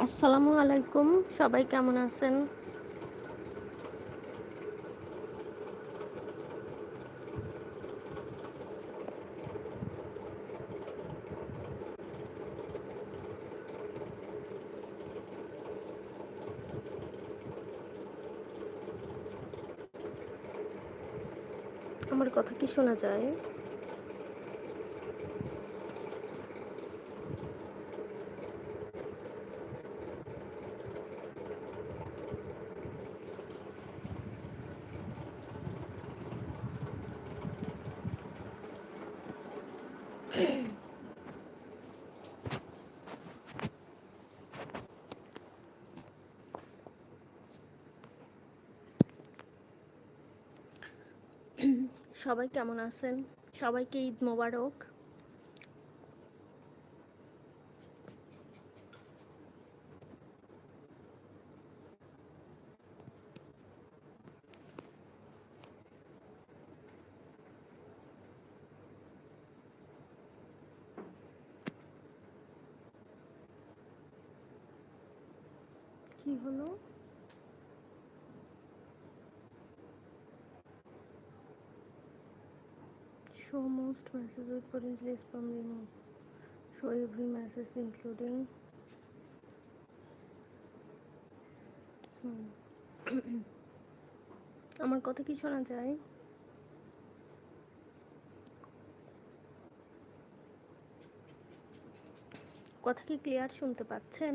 আসসালামু আলাইকুম সবাই কেমন আছেন? আমার কথা কি শোনা যায়? সবাই কেমন আছেন? সবাইকে ঈদ মোবারক। কি হলো? Show most messages with potentially spam remove show every message including। আমার কথা কি শোনা যায় কথা কি ক্লিয়ার শুনতে পাচ্ছেন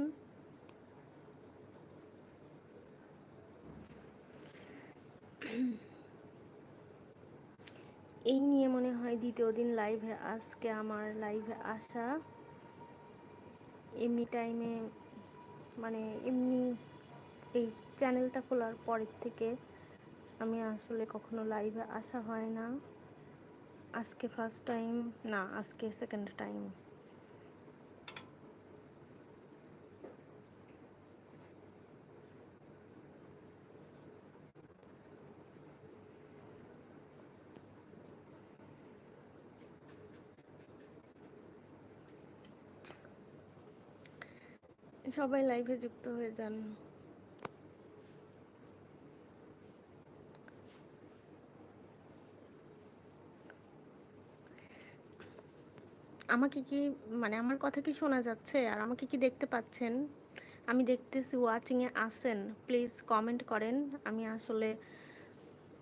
এই নিয়ে মনে হয় দ্বিতীয় দিন লাইভে আজকে আমার লাইভে আসা। এমনি টাইমে মানে এমনি এই চ্যানেলটা খোলার পরের থেকে আমি আসলে কখনো লাইভে আসা হয় না। আজকে ফার্স্ট টাইম না, আজকে সেকেন্ড টাইম সবাই লাইভে যুক্ত হয়ে যান। আমাকে কি মানে আমার কথা কি শোনা যাচ্ছে? আর আমাকে কি দেখতে পাচ্ছেন? আমি দেখতেছি ওয়াচিংয়ে আসেন প্লিজ কমেন্ট করেন। আমি আসলে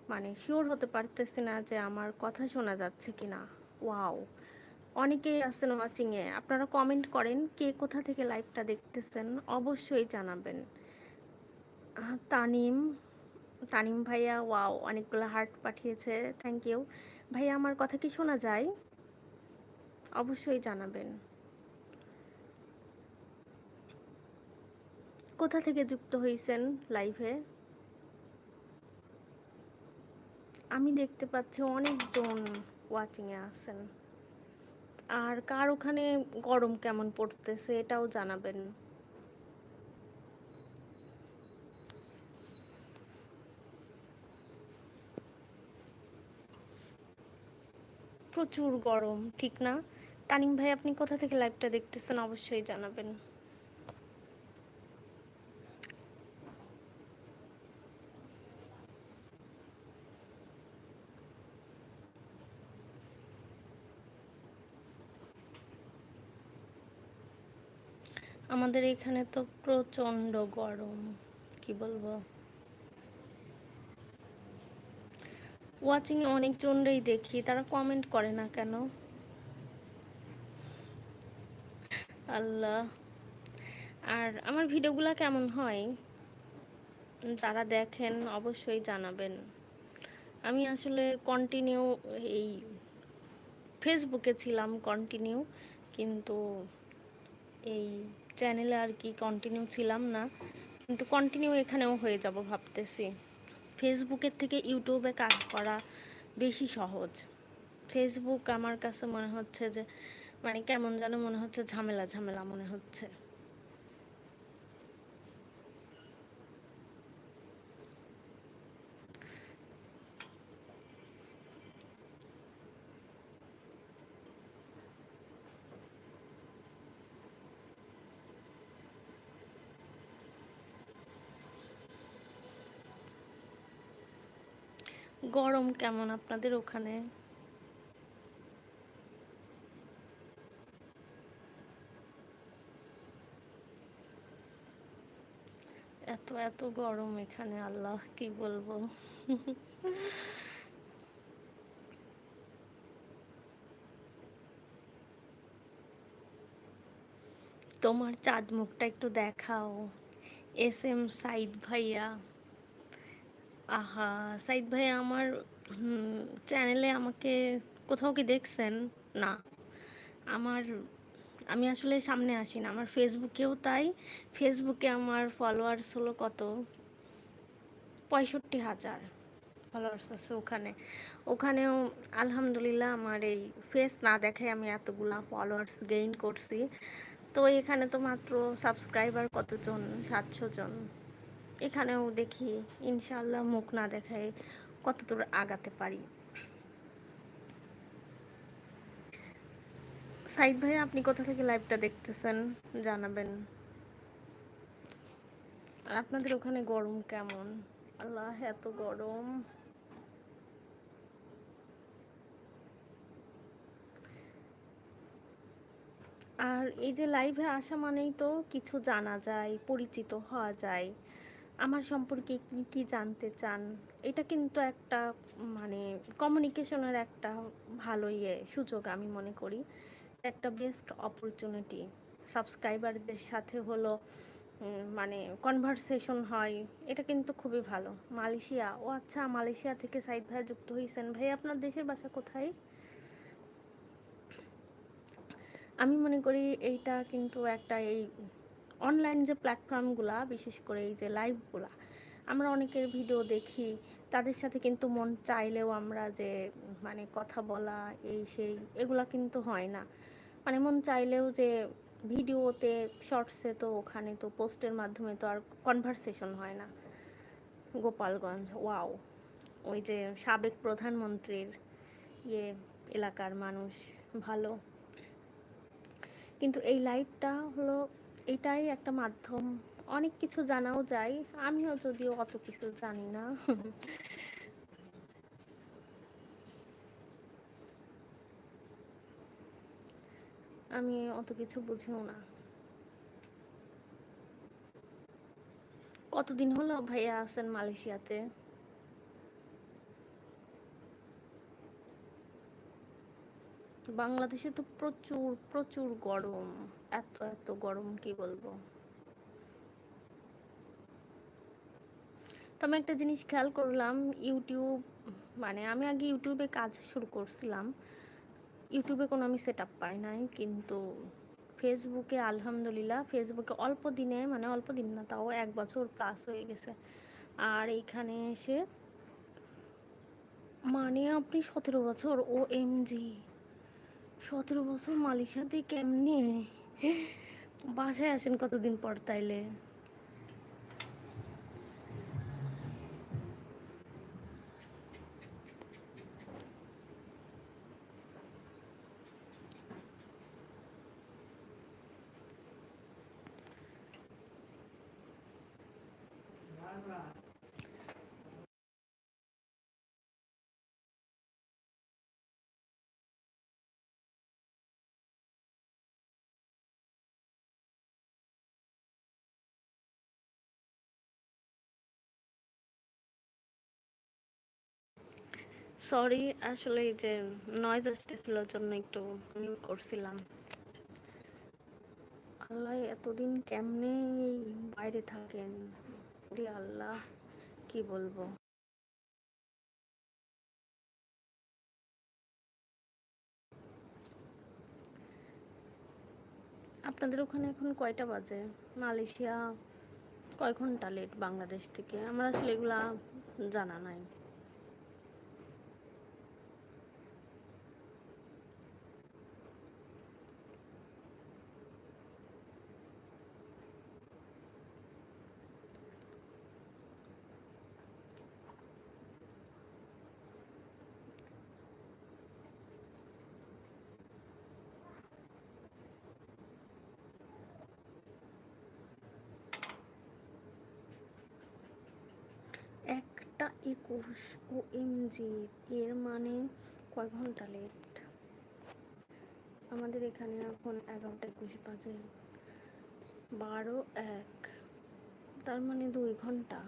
মানে শিওর হতে পারতেছি না যে আমার কথা শোনা যাচ্ছে কি না ওয়াও অনেকেই আছেন ওয়াচিংয়ে আপনারা কমেন্ট করেন, কে কোথা থেকে লাইভটা দেখতেছেন? অবশ্যই জানাবেন। তানিম তানিম ভাইয়া ওয়াও অনেকগুলো হার্ট পাঠিয়েছে। থ্যাংক ইউ ভাইয়া, আমার কথা কি শোনা যায়? অবশ্যই জানাবেন। কোথা থেকে যুক্ত হয়েছেন লাইভে আমি দেখতে পাচ্ছি অনেকজন ওয়াচিংয়ে আছেন। আর কার ওখানে গরম কেমন পড়তেছে এটাও জানাবেন। প্রচুর গরম, ঠিক না? তানিম ভাই, আপনি কোথা থেকে লাইভটা দেখতেছেন? অবশ্যই জানাবেন। আমাদের এখানে তো প্রচণ্ড গরম, কি বলব? ওয়াচিং এ অনেকজনরাই দেখি, তারা কমেন্ট করে না কেন? আল্লাহ। আর আমার ভিডিওগুলো কেমন হয়? যারা দেখেন অবশ্যই জানাবেন। আমি আসলে কন্টিনিউ এই ফেসবুকে ছিলাম কন্টিনিউ কিন্তু এই চ্যানেলে আর কি কন্টিনিউ ছিলাম না। কিন্তু কন্টিনিউ এখানেও হয়ে যাব ভাবতেছি। ফেসবুকের থেকে ইউটিউবে কাজ করা বেশি সহজ। ফেসবুক আমার কাছে মনে হচ্ছে যে মানে কেমন যেন মনে হচ্ছে ঝামেলা ঝামেলা মনে হচ্ছে। গরম কেমন আপনাদের ওখানে? এত এত গরম এখানে, আল্লাহ, কি বলব? তোমার চাঁদ মুখটা একটু দেখাও। এস এম সাইদ ভাইয়া। আহা, সাইদ ভাইয়া আমার চ্যানেলে আমাকে কোথাও কি দেখছেন? না। আমার, আমি আসলে সামনে আসি না। আমার ফেসবুকেও তাই। ফেসবুকে আমার ফলোয়ার্স হলো কত? পঁয়ষট্টি হাজার ফলোয়ার্স আছে ওখানে। ওখানেও আলহামদুলিল্লাহ আমার এই ফেস না দেখে আমি এতগুলা ফলোয়ার্স গেইন করছি। তো এখানে তো মাত্র সাবস্ক্রাইবার কতজন? সাতশো জন। এখানেও দেখি ইনশাল্লাহ মুখ না দেখায় কত দূর আগাতে পারি। সাইদ ভাই, আপনি কোথা থেকে লাইভটা দেখতেছেন? জানাবেন। আর আপনাদের ওখানে গরম কেমন? আল্লাহ, এত গরম। আর এই যে লাইভে আসা মানেই তো কিছু জানা যায়, পরিচিত হওয়া যায়। আমার সম্পর্কে কি কি জানতে চান? এটা কিন্তু একটা মানে কমিউনিকেশনের একটা ভালো ইয়ে সুযোগ আমি মনে করি। একটা বেস্ট অপরচুনিটি সাবস্ক্রাইবারদের সাথে হলো মানে কনভারসেশন হয়। এটা কিন্তু খুবই ভালো। মালয়েশিয়া। ও আচ্ছা মালয়েশিয়া থেকে সাইদ ভাইয়া যুক্ত হয়েছেন ভাই, আপনার দেশের বাসা কোথায়? আমি মনে করি এইটা কিন্তু একটা এই অনলাইন যে প্ল্যাটফর্মগুলা বিশেষ করে এই যে লাইভগুলা আমরা অনেকের ভিডিও দেখি, তাদের সাথে কিন্তু মন চাইলেও আমরা যে মানে কথা বলা, এই সেই, এগুলা কিন্তু হয় না। মানে মন চাইলেও যে ভিডিওতে শর্টসে তো ওখানে তো পোস্টের মাধ্যমে তো আর কনভারসেশন হয় না। গোপালগঞ্জ ওয়াও ওই যে সাবেক প্রধানমন্ত্রীর ইয়ে এলাকার মানুষ, ভালো। কিন্তু এই লাইভটা হলো এটাই একটা মাধ্যম। অনেক কিছু জানাও যায়। আমিও যদিও অত কিছু জানি না। আমি অত কিছু বুঝিও না। কতদিন হলো ভাইয়া আছেন মালয়েশিয়াতে? বাংলাদেশে তো প্রচুর প্রচুর গরম। এত এত গরম কি বলব? তো আমি একটা জিনিস খেয়াল করলাম, ইউটিউব মানে আমি আগে ইউটিউবে কাজ শুরু করছিলাম। ইউটিউবে কোনো আমি সেট আপ পাই নাই, কিন্তু ফেসবুকে আলহামদুলিল্লাহ, ফেসবুকে অল্প দিনে মানে অল্প দিন না, তাও এক বছর প্লাস হয়ে গেছে। আর এইখানে এসে মানে আপনি সতেরো বছর ও এম জি সতেরো বছর মালয়েশিয়াতে কেমনে বাসায় আসেন কতদিন পর তাইলে? সরি আসলে এই যে নয়েজ আসতেছিল জন্য একটু মিউট করছিলাম। আল্লাহ এতদিন কেমনে বাইরে থাকেন? আল্লাহ, কি বলব? আপনাদের ওখানে এখন কয়টা বাজে? মালয়েশিয়া কয় ঘণ্টা লেট বাংলাদেশ থেকে? আমার আসলে এগুলা জানা নাই একটা আটটা একুশ ও এম জি এর মানে কয় ঘণ্টা লেট আমাদের এখানে এখন এগারোটা একুশ বাজে। বারো এক। তার মানে দুই ঘণ্টা।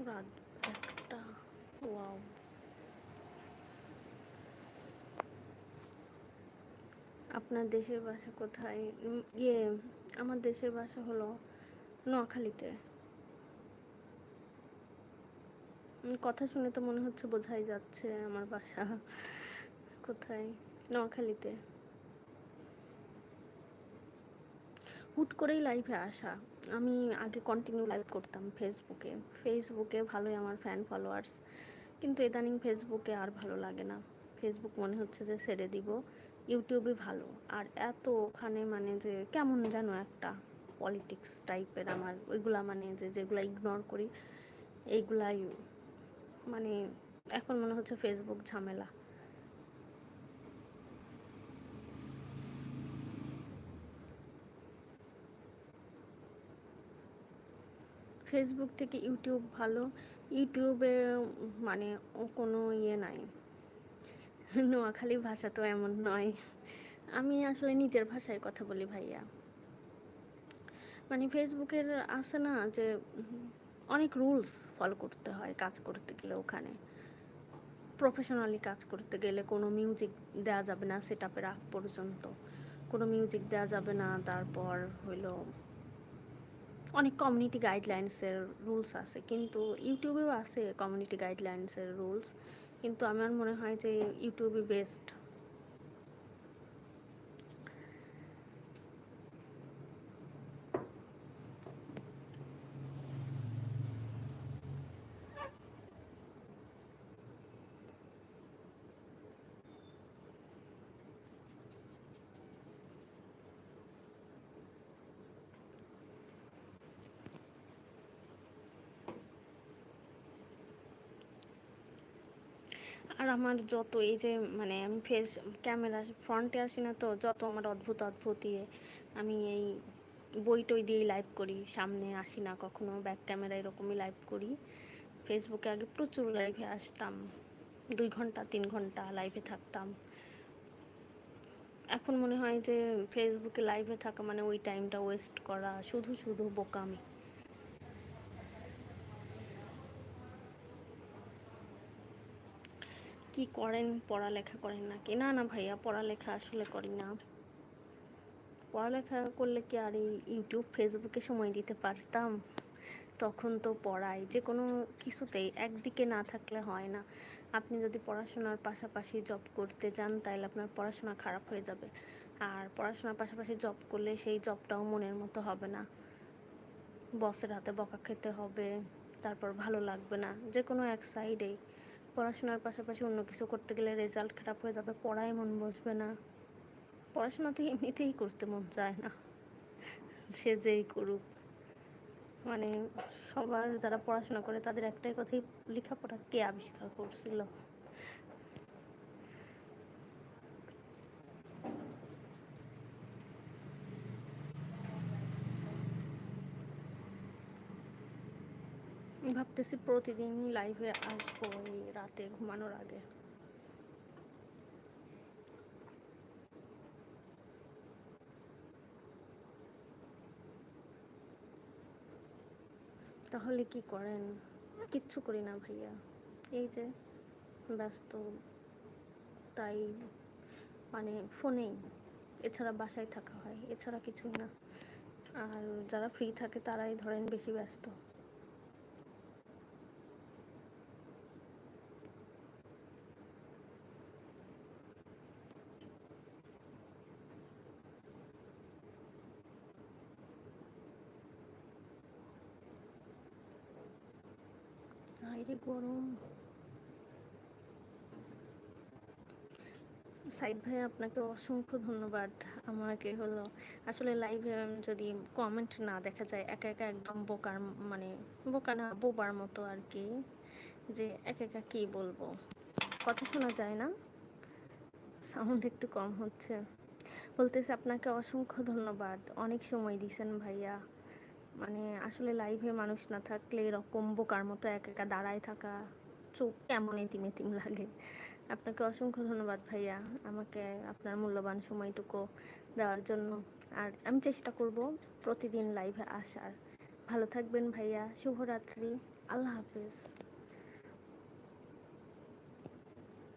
রাত একটা। ওয়াও। আপনার দেশের বাসা কোথায়? ইয়ে আমার দেশের বাসা হলো নোয়াখালীতে। কথা শুনে তো মনে হচ্ছে বোঝাই যাচ্ছে আমার বাসা। কোথায়? নোয়াখালীতে। হুট করেই লাইভে আসা। আমি আগে কন্টিনিউ লাইভ করতাম ফেসবুকে ফেসবুকে ভালোই আমার ফ্যান ফলোয়ার্স কিন্তু ইদানিং ফেসবুকে আর ভালো লাগে না। ফেসবুক মনে হচ্ছে যে ছেড়ে দিব। ইউটিউবে ভালো। আর এত ওখানে মানে যে কেমন যেন একটা পলিটিক্স টাইপের আমার। ওইগুলা মানে যে যেগুলো ইগনোর করি, এইগুলাই মানে এখন মনে হচ্ছে ফেসবুক ঝামেলা। ফেসবুক থেকে ইউটিউব ভালো। ইউটিউবে মানে কোনো ইয়ে নাই। নোয়াখালী ভাষা তো এমন নয়। আমি আসলে নিজের ভাষায় কথা বলি ভাইয়া। মানে ফেসবুকের আছে না যে অনেক রুলস ফলো করতে হয় কাজ করতে গেলে ওখানে। প্রফেশনালি কাজ করতে গেলে কোনো মিউজিক দেওয়া যাবে না সেট আপের আগ পর্যন্ত। কোনো মিউজিক দেওয়া যাবে না, তারপর হইল অনেক কমিউনিটি গাইডলাইন্সের রুলস আছে। কিন্তু ইউটিউবেও আছে কমিউনিটি গাইডলাইন্সের রুলস কিন্তু আমার মনে হয় যে ইউটিউবই বেস্ট আর আমার যত এই যে মানে আমি ফেস ক্যামেরা ফ্রন্টে আসি না তো, যত আমার অদ্ভুত অদ্ভুত ইয়ে আমি এই বই টই দিয়েই লাইভ করি। সামনে আসি না কখনো ব্যাক ক্যামেরা এরকমই লাইভ করি। ফেসবুকে আগে প্রচুর লাইভে আসতাম। দুই ঘণ্টা, তিন ঘণ্টা লাইভে থাকতাম। এখন মনে হয় যে ফেসবুকে লাইভে থাকা মানে ওই টাইমটা ওয়েস্ট করা, শুধু শুধু বোকামি। কি করেন? পড়ালেখা করেন নাকি? না না ভাইয়া, পড়ালেখা আসলে করি না। পড়ালেখা করলে কি আর এই ইউটিউব, ফেসবুকে সময় দিতে পারতাম? তখন তো পড়াই। যে কোনো কিছুতেই একদিকে না থাকলে হয় না। আপনি যদি পড়াশোনার পাশাপাশি জব করতে যান তাহলে আপনার পড়াশোনা খারাপ হয়ে যাবে। আর পড়াশোনার পাশাপাশি জব করলে সেই জবটাও মনের মতো হবে না। বসের হাতে বকা খেতে হবে, তারপর ভালো লাগবে না। যে কোনো এক সাইডেই পড়াশোনার পাশাপাশি অন্য কিছু করতে গেলে রেজাল্ট খারাপ হয়ে যাবে, পড়ায় মন বসবে না। পড়াশোনা তো এমনিতেই করতে মন চায় না। সে যেই করুক। মানে সবার যারা পড়াশোনা করে তাদের একটাই কথাই, লেখাপড়া কে আবিষ্কার করছিল? ভাবতেছি প্রতিদিন লাইভে আসব রাতে ঘুমানোর আগে। তাহলে কি করেন? কিচ্ছু করি না ভাইয়া। এই যে ব্যস্ত, তাই মানে ফোনেই। এছাড়া বাসায় থাকা হয়, এছাড়া কিছুই না। আর যারা ফ্রি থাকে তারাই ধরেন বেশি ব্যস্ত। বাইরে গরম। সাইদ ভাই আপনাকে অসংখ্য ধন্যবাদ। আমাকে হলো, আসলে লাইভে যদি কমেন্ট না দেখা যায়, একা একা একদম বোকার মানে বোকা না, বোবার মতো আর কি, যে একা একা কী বলব? কথা শোনা যায় না। সাউন্ড একটু কম হচ্ছে। বলতেছে আপনাকে অসংখ্য ধন্যবাদ। অনেক সময় দিছেন ভাইয়া। মানে আসলে লাইভে মানুষ না থাকলে এরকম বোকার মতো এক একা দাঁড়ায় থাকা চোখ এতিম এতিম লাগে। আপনাকে অসংখ্য ধন্যবাদ ভাইয়া আমাকে আপনার মূল্যবান সময়টুকু দেওয়ার জন্য। আর আমি চেষ্টা করব প্রতিদিন লাইভে আসার। ভালো থাকবেন ভাইয়া, শুভরাত্রি, আল্লাহ হাফিজ।